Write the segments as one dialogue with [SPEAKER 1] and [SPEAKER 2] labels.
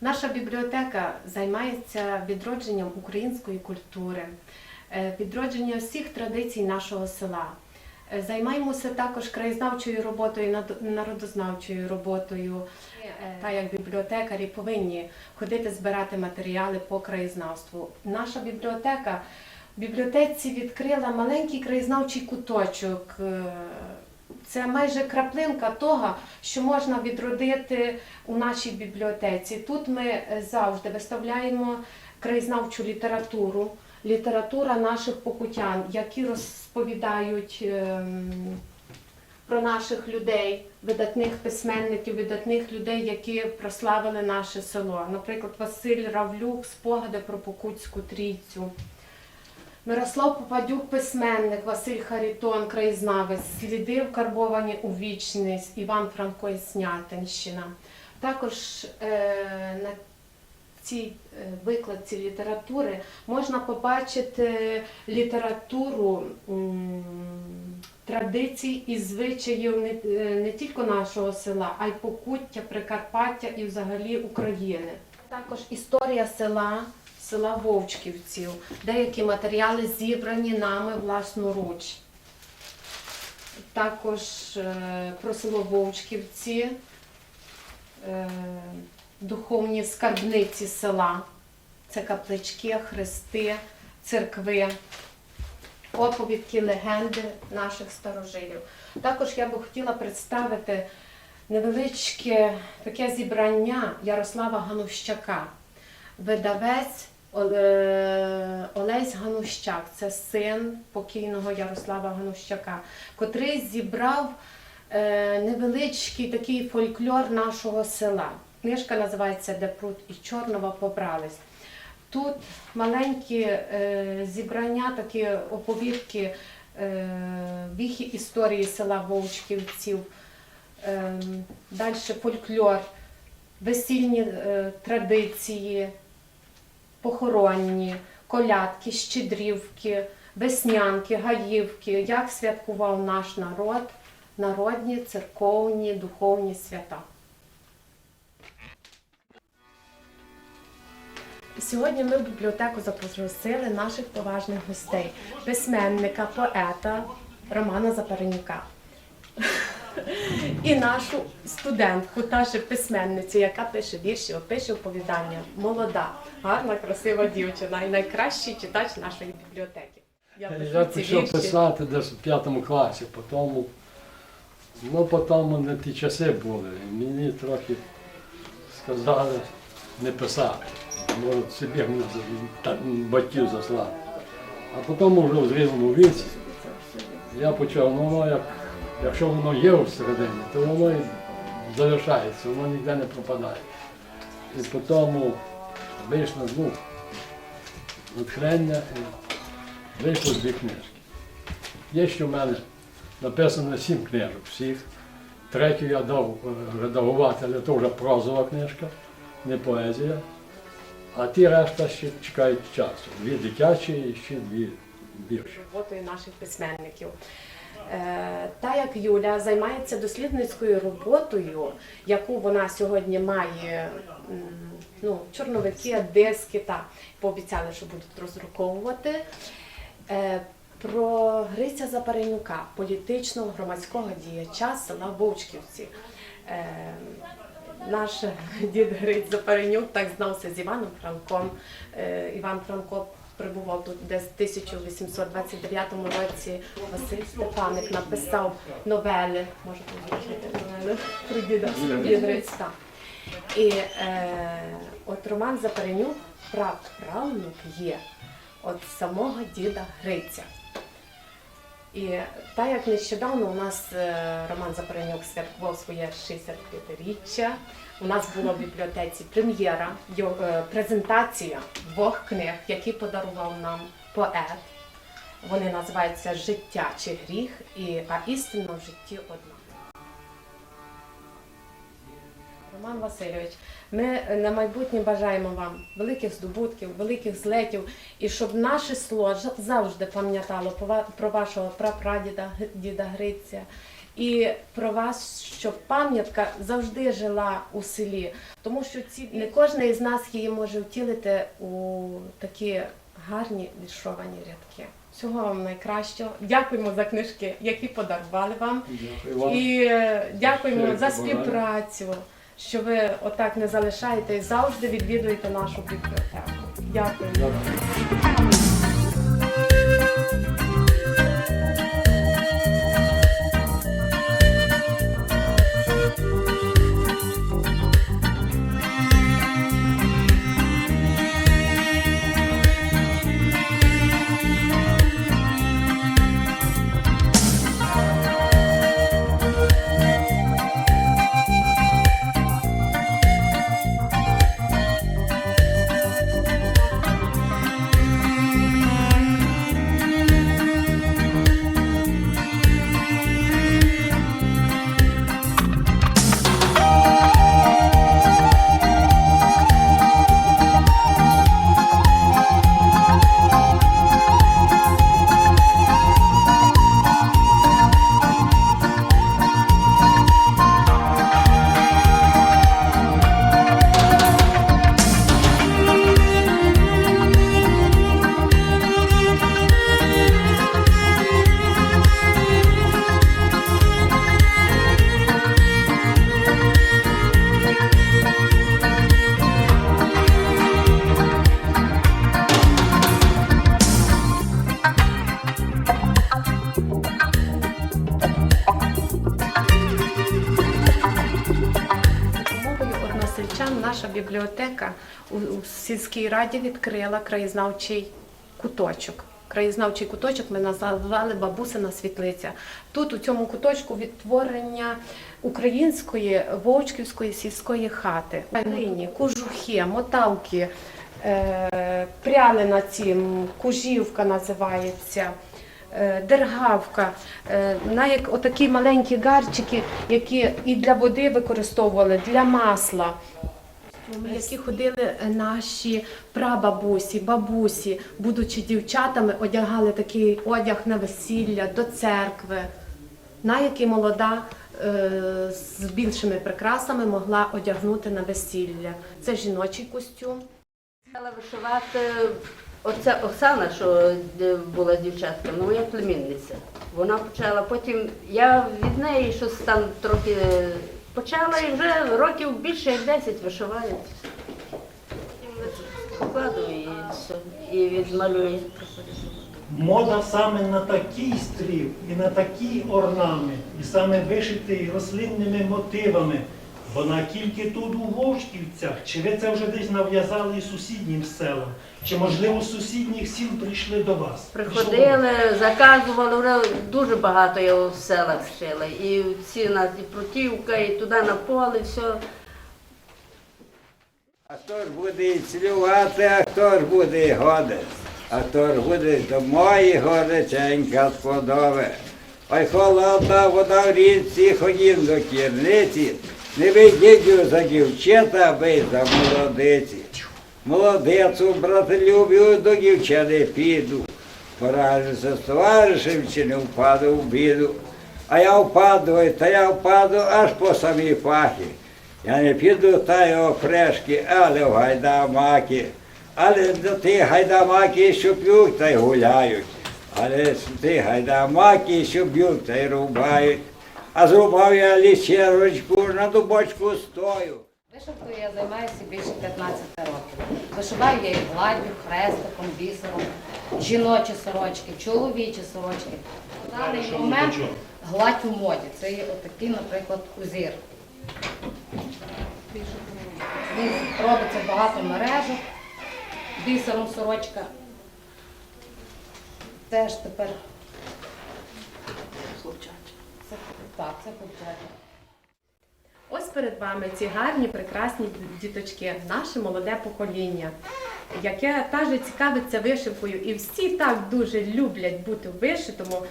[SPEAKER 1] Наша бібліотека займається відродженням української культури, е, відродженням всіх традицій нашого села. Е, Займаємося також краєзнавчою роботою, народознавчою роботою. Е, Та як бібліотекарі повинні ходити збирати матеріали по краєзнавству. Наша бібліотека в бібліотеці відкрила маленький краєзнавчий куточок. Це майже краплинка того, що можна відродити у нашій бібліотеці. Тут ми е, завжди виставляємо краєзнавчу літературу, література наших покутян, які розповідають ем, про наших людей, видатних письменників, видатних людей, які прославили наше село. Наприклад, Василь Равлюк, спогади про Покутську трійцю. Мирослав Попадюк, письменник, Василь Харітон, краєзнавець, сліди вкарбовані у вічність, Іван Франко і Снятинщина. Також е, на цій е, викладці літератури можна побачити літературу традицій і звичаїв е, не тільки нашого села, а й Покуття, Прикарпаття і взагалі України. Також історія села, села Вовчківців, деякі матеріали зібрані нами власноруч. Також е, про село Вовчківці, е, духовні скарбниці села. Це каплички, хрести, церкви, оповідки, легенди наших старожилів. Також я би хотіла представити невеличке таке зібрання Ярослава Ганущака. Видавець Олесь Ганущак, це син покійного Ярослава Ганущака, котрий зібрав е, невеличкий такий фольклор нашого села. Книжка називається Де пруд і Чорнова побрались. Тут маленькі е, зібрання, такі оповідки, е, віхи історії села Вовчківців, е, далі фольклор, весільні е, традиції, похоронні, колядки, щедрівки, веснянки, гаївки, як святкував наш народ, народні, церковні, духовні свята. Сьогодні ми в бібліотеку запросили наших поважних гостей, письменника, поета Романа Запаренюка. І нашу студентку, теж письменницю, яка пише вірші, пише оповідання. Молода, гарна, красива дівчина і найкращий читач нашої бібліотеки.
[SPEAKER 2] Я
[SPEAKER 1] пишу
[SPEAKER 2] почав писати десь в п'ятому класі, потім, ну потім не ті часи були. Мені трохи сказали не писати. Може собі та- батьків заслати. А потім вже в зрілому віці я почав, ну як, якщо воно є всередині, то воно і залишається, воно ніде не пропадає. І потім вийшло ну, натхнення. і Вийшло дві книжки. Є ще в мене написано сім книжок всіх. Третю я дав е, редагувати, але то вже прозова книжка, не поезія. А ті решта ще чекають часу. Дві дитячі і ще дві вірші.
[SPEAKER 1] роботою наших письменників. Е, Та як Юля займається дослідницькою роботою, яку вона сьогодні має ну, чорновики, диски, та пообіцяли, що будуть роздруковувати. Е, Про Гриця Запаренюка, політичного громадського діяча села Вовчківці. Е, Наш дід Гриць Запаренюк так знався з Іваном Франком. Іван Франко прибував тут десь в 1829 році. Василь Степаник написав новели, може побачити новели про. І е, от Роман Запаренюк, правнук є от самого діда Гриця. І так як нещодавно у нас е, Роман Запоренюк святкував своє 65-річчя, у нас була в бібліотеці прем'єра, е, презентація двох книг, які подарував нам поет. Вони називаються Життя чи гріх, і, а істина в житті одна. Роман Васильович, ми на майбутнє бажаємо вам великих здобутків, великих злетів, і щоб наше село завжди пам'ятало про вашого прапрадіда діда Гриця, і про вас, щоб пам'ятка завжди жила у селі. Тому що ці не кожен із нас її може втілити у такі гарні віршовані рядки. Всього вам найкращого. Дякуємо за книжки, які подарували вам.
[SPEAKER 2] Дякую вам.
[SPEAKER 1] І е, дякуємо за співпрацю, що ви отак не залишаєте і завжди відвідуєте нашу бібліотеку. Дякую. Бібліотека у, сільській раді відкрила краєзнавчий куточок. Краєзнавчий куточок ми назвали Бабусина світлиця. Тут у цьому куточку відтворення української вовчківської сільської хати. Глині, кожухи, мотавки, е, пряли на цім, кужівка називається. е, Дергавка, е, на як отакі маленькі гарчики, які і для води використовували, для масла. Які ходили наші прабабусі, бабусі, будучи дівчатами, одягали такий одяг на весілля до церкви, на який молода е, з більшими прикрасами могла одягнути на весілля. Це жіночий костюм.
[SPEAKER 3] Почала вишивати оця Оксана, що е, була з дівчатками, моя племінниця. Вона почала, потім я від неї щось там трохи е, почала і вже років більше як 10 вишиваю. Покладу і все, і відмалюю.
[SPEAKER 4] Мода саме на такий стрів і на такі орнамент, і саме вишитий рослинними мотивами. Бо на тільки тут у Вовчківцях, чи ви це вже десь нав'язали і сусіднім селам, чи можливо з сусідніх сіл прийшли до вас?
[SPEAKER 3] Приходили, заказували, вже дуже багато я в селах шила. І ці нас і Протівка, і туди на поле, все.
[SPEAKER 5] А хто ж буде і цілювати, а хто ж буде і годить? А хто ж буде до мої гореченька сподобе. Ой, холодна вода в річці, ходім до кірниці, не вийдіть за дівчата, бий за молодиці. Молодецю, братолюбію, до дівчини піду. Поражуся з товаришем, чи не впаду в біду. А я впаду, та я впаду аж по самі пахи. Я не піду та й опрешки, але в гайдамаки. Але до ті гайдамаки, що п'ють та й гуляють. Але ті гайдамаки, що б'ють та й рубають. А зрубав я лічерочку, на дубочку стою.
[SPEAKER 6] Вишивкою я займаюся більше 15 років. Вишиваю я і гладдю, хрестиком, бісером, жіночі сорочки, чоловічі сорочки. В даний момент гладь у моді. Це є отакий, наприклад, узір. Він робиться багато мережок, бісером сорочка. Теж тепер. Це, так, це хлопчачі.
[SPEAKER 1] Ось перед вами ці гарні, прекрасні діточки, наше молоде покоління, яке теж цікавиться вишивкою, і всі так дуже люблять бути вишитому,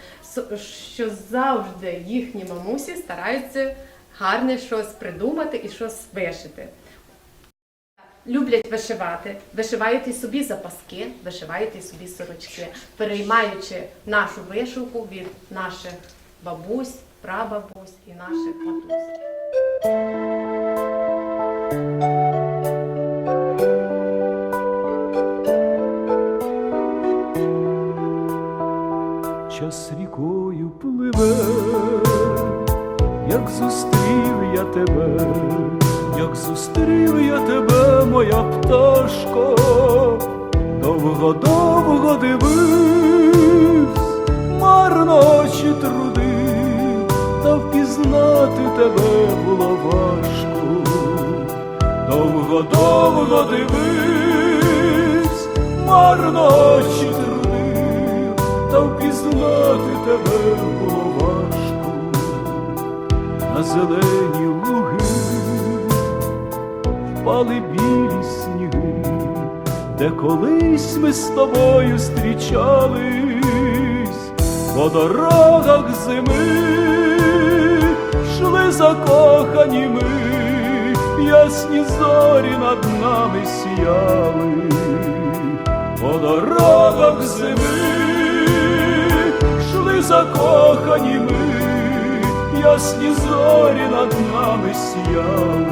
[SPEAKER 1] що завжди їхні мамусі стараються гарне щось придумати і щось вишити. Люблять вишивати, вишивають і собі запаски, вишивають і собі сорочки, переймаючи нашу вишивку від наших бабусь, прабабусь і наших матусь.
[SPEAKER 7] час рікою пливе, як зустрів я тебе, як зустрів я тебе, моя пташко, довго-довго дивився, марно очі труди, та впізнати тебе було важко, довго-довго дивився, марно очі трудив, та впізнати тебе було важко. На зелені луги впали білі сніги, де колись ми з тобою зустрічались по дорогах зими, закохані ми, ясні зорі над нами сіяли, по дорогах зими, шли закохані ми, ясні зорі над нами сіяли.